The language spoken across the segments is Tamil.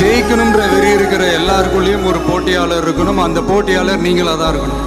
ஜெயிக்கணும்ன்ற வெறி இருக்கிற எல்லாருக்குள்ளேயும் ஒரு போட்டியாளர் இருக்கணும். அந்த போட்டியாளர் நீங்களா தான் இருக்கணும்.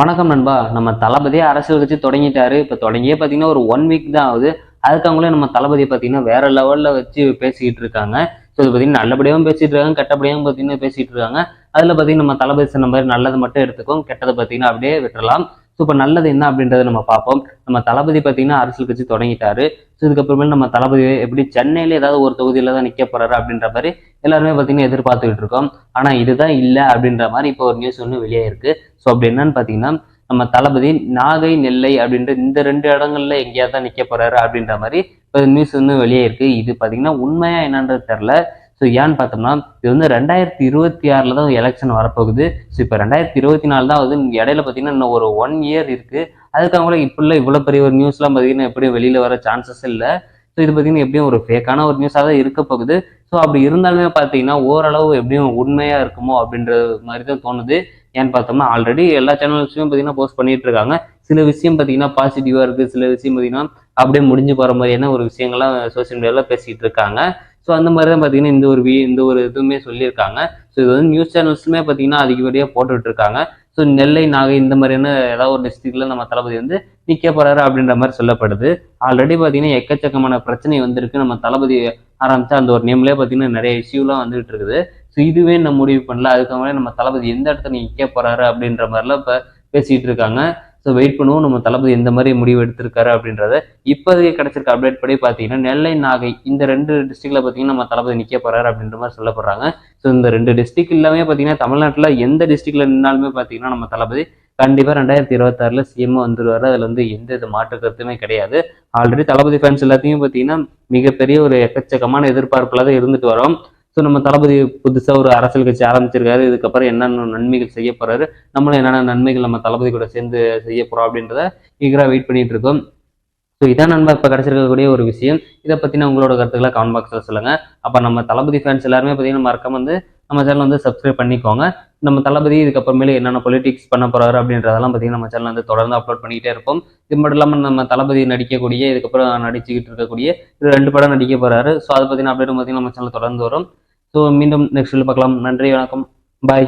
வணக்கம் நண்பா. நம்ம தளபதியே அரசியல் கட்சி தொடங்கிட்டாரு. இப்போ தொடங்கியே பார்த்தீங்கன்னா ஒரு ஒன் வீக் தான் ஆகுது. அதுக்கு அவங்களே நம்ம தளபதியை பார்த்தீங்கன்னா வேற லெவலில் வச்சு பேசிக்கிட்டு இருக்காங்க. ஸோ இது பார்த்தீங்கன்னா நல்லபடியாகவும் பேசிட்டு இருக்காங்க. கெட்டபடியாகவும் பார்த்தீங்கன்னா பேசிட்டு இருக்காங்க. அதில் பார்த்தீங்கன்னா நம்ம தளபதி சொன்ன மாதிரி நல்லது மட்டும் எடுத்துக்கும் கெட்டதை பார்த்தீங்கன்னா அப்படியே விட்டுறலாம். ஸோ இப்போ நல்லது என்ன அப்படின்றத நம்ம பார்ப்போம். நம்ம தளபதி பார்த்தீங்கன்னா அரசியல் கட்சி தொடங்கிட்டாரு. ஸோ இதுக்கப்புறமேல் நம்ம தளபதி எப்படி சென்னையில ஏதாவது ஒரு தொகுதியில தான் நிற்க போறாரு அப்படின்ற மாதிரி எல்லாருமே பார்த்தீங்கன்னா எதிர்பார்த்துக்கிட்டு இருக்கோம். ஆனால் இதுதான் இல்லை அப்படின்ற மாதிரி இப்போ ஒரு நியூஸ் ஒன்று வெளியே இருக்கு. ஸோ அப்படி என்னன்னு பார்த்தீங்கன்னா நம்ம தளபதி நாகை நெல்லை அப்படின்ற இந்த ரெண்டு இடங்கள்ல எங்கேயாவது தான் நிற்க போறாரு அப்படின்ற மாதிரி இப்போ நியூஸ் வந்து வெளியே இருக்கு. இது பார்த்தீங்கன்னா உண்மையா என்னன்றது தெரில ஸோ ஏன்னு பார்த்தோம்னா இது வந்து ரெண்டாயிரத்தி இருபத்தி ஆறில் தான் எலெக்ஷன் வரப்போகுது. ஸோ இப்போ ரெண்டாயிரத்தி இருபத்தி நாலு தான் வந்து இடையில பார்த்தீங்கன்னா இன்னும் ஒரு ஒன் இயர் இருக்கு. அதுக்கு அவங்கள இப்போ இவ்வளோ பெரிய ஒரு நியூஸ்லாம் பார்த்தீங்கன்னா எப்படியும் வெளியில் வர சான்சஸ் இல்லை. ஸோ இது பார்த்தீங்கன்னா எப்படியும் ஒரு ஃபேக்கான ஒரு நியூஸாக தான் இருக்க போகுது. ஸோ அப்படி இருந்தாலுமே பார்த்தீங்கன்னா ஓரளவு எப்படியும் உண்மையாக இருக்குமோ அப்படின்ற மாதிரி தான் தோணுது. ஏன்னு பார்த்தோம்னா ஆல்ரெடி எல்லா சேனல்ஸுமே பார்த்தீங்கன்னா போஸ்ட் பண்ணிட்டு இருக்காங்க. சில விஷயம் பார்த்தீங்கன்னா பாசிட்டிவாக இருக்குது சில விஷயம் பார்த்தீங்கன்னா அப்படியே முடிஞ்சு போகிற மாதிரியான ஒரு விஷயங்கள்லாம் சோஷியல் மீடியாவில் பேசிகிட்டு இருக்காங்க. ஸோ அந்த மாதிரி தான் பார்த்தீங்கன்னா இந்த ஒரு வி இந்த ஒரு இதுவுமே சொல்லியிருக்காங்க. ஸோ இது வந்து நியூஸ் சேனல்ஸுமே பார்த்தீங்கன்னா அதிகப்படியாக போட்டுட்டு இருக்காங்க ஸோ நெல்லை நாகை இந்த மாதிரியான ஏதாவது ஒரு டிஸ்ட்ரிக்டில் நம்ம தளபதி வந்து நிற்க போறாரு அப்படின்ற மாதிரி சொல்லப்படுது. ஆல்ரெடி பார்த்தீங்கன்னா எக்கச்சக்கமான பிரச்சனை வந்திருக்கு. நம்ம தளபதி ஆரம்பிச்சா அந்த ஒரு நேம்லேயே பார்த்தீங்கன்னா நிறைய இஷ்யூலாம் வந்துகிட்டு இருக்குது ஸோ இதுவே நம்ம முடிவு பண்ணல. அதுக்காகவே நம்ம தளபதி எந்த இடத்துல நிற்க போறாரு அப்படின்ற மாதிரிலாம் இப்போ பேசிகிட்டு இருக்காங்க ஸோ வெயிட் பண்ணுவோம். நம்ம தளபதி எந்த மாதிரி முடிவு எடுத்திருக்காரு அப்படின்றத இப்போதைக்கு கிடைச்சிருக்க அப்டேட் படி பார்த்தீங்கன்னா நெல்லை நாகை இந்த ரெண்டு டிஸ்ட்ரிக்ட்ல பார்த்தீங்கன்னா நம்ம தளபதி நிற்க போறாரு அப்படின்ற மாதிரி சொல்லப்படுறாங்க ஸோ இந்த ரெண்டு டிஸ்ட்ரிக்ட் எல்லாமே பார்த்தீங்கன்னா தமிழ்நாட்டில் எந்த டிஸ்ட்ரிக்ட்ல நின்னாலுமே பார்த்தீங்கன்னா நம்ம தளபதி கண்டிப்பாக ரெண்டாயிரத்தி இருபத்தாறில் சிஎம் வந்துடுவார் அதில் வந்து எந்த இது மாற்று கருத்துமே கிடையாது. ஆல்ரெடி தளபதி ஃபேன்ஸ் எல்லாத்தையும் பார்த்தீங்கன்னா மிகப்பெரிய ஒரு எக்கச்சக்கமான எதிர்பார்ப்புல தான் இருந்துட்டு வரோம். ஸோ நம்ம தளபதி புதுசாக ஒரு அரசியல் கட்சி ஆரம்பிச்சிருக்காரு. இதுக்கப்புறம் என்னென்ன நன்மைகள் செய்ய போறாரு நம்மளும் என்னென்ன நன்மைகள் நம்ம தளபதி கூட சேர்ந்து செய்ய போறோம் அப்படின்றத ஈகராக வெயிட் பண்ணிட்டு இருக்கோம். ஸோ இதான் நண்பர் இப்போ கிடச்சிருக்கக்கூடிய ஒரு விஷயம். இதை பற்றின உங்களோட கருத்துக்களை கமெண்ட் பாக்ஸில் சொல்லுங்க. அப்போ நம்ம தளபதி ஃபேன்ஸ் எல்லாருமே பார்த்தீங்கன்னா மறக்காம வந்து நம்ம சேனல் வந்து சப்ஸ்கிரைப் பண்ணிக்கோங்க. நம்ம தளபதி இதுக்கப்புறமேலே என்னென்ன பொலிட்டிக்ஸ் பண்ண போறாரு அப்படின்றதெல்லாம் பார்த்தீங்கன்னா நம்ம சேனல் வந்து தொடர்ந்து அப்லோட் பண்ணிக்கிட்டே இருப்போம். இது மட்டும் இல்லாமல் நம்ம தளபதி நடிக்கக்கூடிய இதுக்கப்புறம் நடிச்சுக்கிட்டு இருக்கக்கூடிய இது ரெண்டு படம் நடிக்க போறாரு. ஸோ அதை பற்றின அப்டேட் பார்த்தீங்கன்னா நம்ம சேனல் தொடர்ந்து வரும். ஸோ மீண்டும் நெக்ஸ்ட் பார்க்கலாம். நன்றி வணக்கம். பாய்